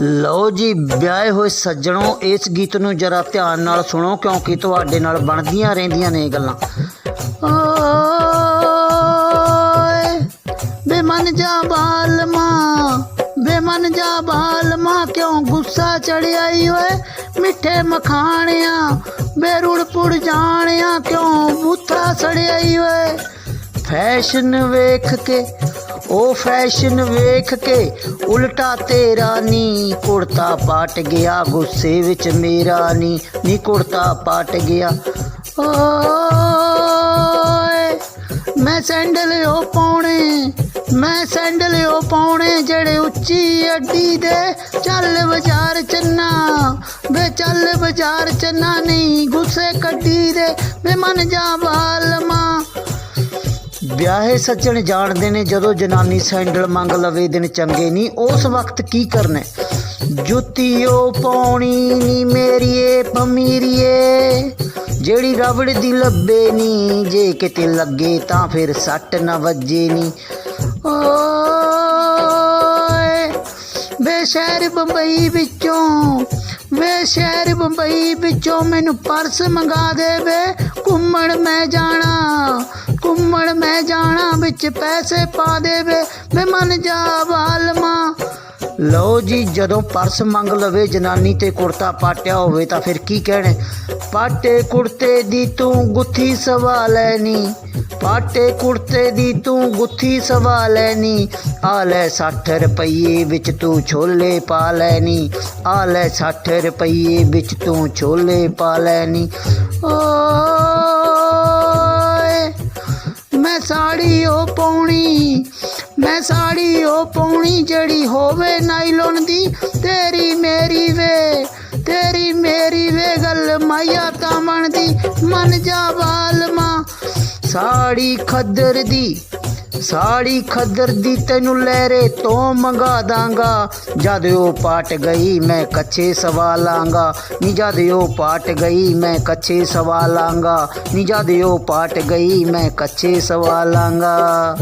ਲਓ ਜੀ, ਵਿਆਹੇ ਹੋਏ ਸੱਜਣੋ, ਇਸ ਗੀਤ ਨੂੰ ਜਰਾ ਧਿਆਨ ਨਾਲ ਸੁਣੋ, ਕਿਉਂਕਿ ਤੁਹਾਡੇ ਨਾਲ ਬਣਦੀਆਂ ਰਹਿੰਦੀਆਂ ਨੇ ਇਹ ਗੱਲਾਂ। ਓਏ, ਬੇਮਨ ਜਾ ਬਾਲਮਾ, ਬੇਮਨ ਜਾ ਬਾਲਮਾ, ਕਿਉਂ ਗੁੱਸਾ ਚੜਿਆ ਈ ਓਏ? ਮਿੱਠੇ ਮਖਾਣਿਆ, ਬੇਰੁੜ ਪੁੜ ਜਾਣਿਆ, ਕਿਉਂ ਬੂਥਾ ਸੜਿਆ ਈ ਓਏ? ਫੈਸ਼ਨ ਵੇਖ ਕੇ ਉਹ ਫੈਸ਼ਨ ਵੇਖ ਕੇ ਉਲਟਾ ਤੇਰਾ ਨੀ, ਕੁੜਤਾ ਪਾਟ ਗਿਆ, ਗੁੱਸੇ ਵਿੱਚ ਮੇਰਾ ਨੀ ਨੀ ਕੁੜਤਾ ਪਾਟ ਗਿਆ। ਓਏ ਮੈਂ ਸੈਂਡਲ ਉਹ ਪਾਉਣੇ, ਮੈਂ ਸੈਂਡਲ ਉਹ ਪਾਉਣੇ ਜਿਹੜੇ ਉੱਚੀ ਅੱਡੀ ਦੇ। ਚੱਲ ਬਾਜ਼ਾਰ ਚੰਨਾ, ਵੇ ਚੱਲ ਬਾਜ਼ਾਰ ਚੰਨਾ ਨਹੀਂ ਗੁੱਸੇ ਕੱਢੀ ਦੇ, ਵੇ ਮਨ ਜਾ ਬਾਲਮਾ ਵਿਆਹੇ ਸੱਜਣ ਜਾਣਦੇ ਨੇ ਜਦੋਂ ਜਨਾਨੀ ਸੈਂਡਲ ਮੰਗ ਲਵੇ ਦਿਨ ਚੰਗੇ ਨਹੀਂ, ਉਸ ਵਕਤ ਕੀ ਕਰਨਾ ਹੈ? ਜੁੱਤੀ ਉਹ ਪਾਉਣੀ ਨੀ ਮੇਰੀਏ, ਪਮੀਰੀਏ। ਜਿਹੜੀ ਰਬੜ ਦੀ ਲੱਭੇ ਨੀ ਜੇ ਕਿਤੇ ਲੱਗੇ ਤਾਂ ਫਿਰ ਸੱਟ ਨਾ ਵੱਜੇ ਨੀ ਓਏ ਵੇ ਸ਼ਹਿਰ ਬੰਬਈ ਵਿੱਚੋਂ ਵੇ ਸ਼ਹਿਰ ਬੰਬਈ ਵਿੱਚੋਂ ਮੈਨੂੰ ਪਰਸ ਮੰਗਾ ਦੇ ਵੇ ਘੁੰਮਣ ਮੈਂ ਜਾਣਾ। ਜਾਣਾ ਵਿੱਚ ਪੈਸੇ ਪਾ ਦੇ ਵੇ ਵੇ ਜਾ ਬਾਲਮਾ ਲਓ ਜੀ, ਜਦੋਂ ਪਰਸ ਮੰਗ ਲਵੇ, ਜਨਾਨੀ ਤੇ ਕੁੜਤਾ ਪਾਟਿਆ ਹੋਵੇ ਤਾਂ ਫਿਰ ਕੀ ਕਹਿਣੇ? ਪਾਟੇ ਕੁੜਤੇ ਦੀ ਤੂੰ ਗੁੱਥੀ ਸਵਾ ਲੈਣੀ ਪਾਟੇ ਕੁੜਤੇ ਦੀ ਤੂੰ ਗੁੱਥੀ ਸਵਾ ਲੈਣੀ ਆ ਲੈ 60 ਰੁਪਏ ਵਿੱਚ ਤੂੰ ਛੋਲੇ ਪਾ ਲੈਣੀ ਆ ਲੈ 60 ਰੁਪਏ ਵਿੱਚ ਤੂੰ ਛੋਲੇ ਪਾ ਲੈਣੀ ਓਏ ਪਾਉਣੀ। ਮੈਂ ਸਾੜੀ ਉਹ ਪਾਉਣੀ ਜਿਹੜੀ ਹੋਵੇ ਨਾਈਲੋਨ ਦੀ। ਤੇਰੀ ਮੇਰੀ ਵੇ, ਤੇਰੀ ਮੇਰੀ ਵੇ ਗੱਲ ਮਾਇਆ ਤਾਂ ਬਣਦੀ। ਮਨ ਜਾ ਬਾਲਮਾ, ਸਾੜੀ ਖੱਦਰ ਦੀ। ਸਾੜੀ ਖੱਦਰ ਦੀ ਤੈਨੂੰ ਲਹਿਰੇ ਤੋਂ ਮੰਗਾ ਦਾਂਗਾ। ਜਦ ਉਹ ਪਾਟ ਗਈ, ਮੈਂ ਕੱਚੇ ਸਵਾਲਾਂਗਾ ਨੀ ਜਦ ਉਹ ਪਾਟ ਗਈ, ਮੈਂ ਕੱਚੇ ਸਵਾਲਾਂਗਾ ਨੀ ਜਦ ਉਹ ਪਾਟ ਗਈ, ਮੈਂ ਕੱਚੇ ਸਵਾਲਾਂਗਾ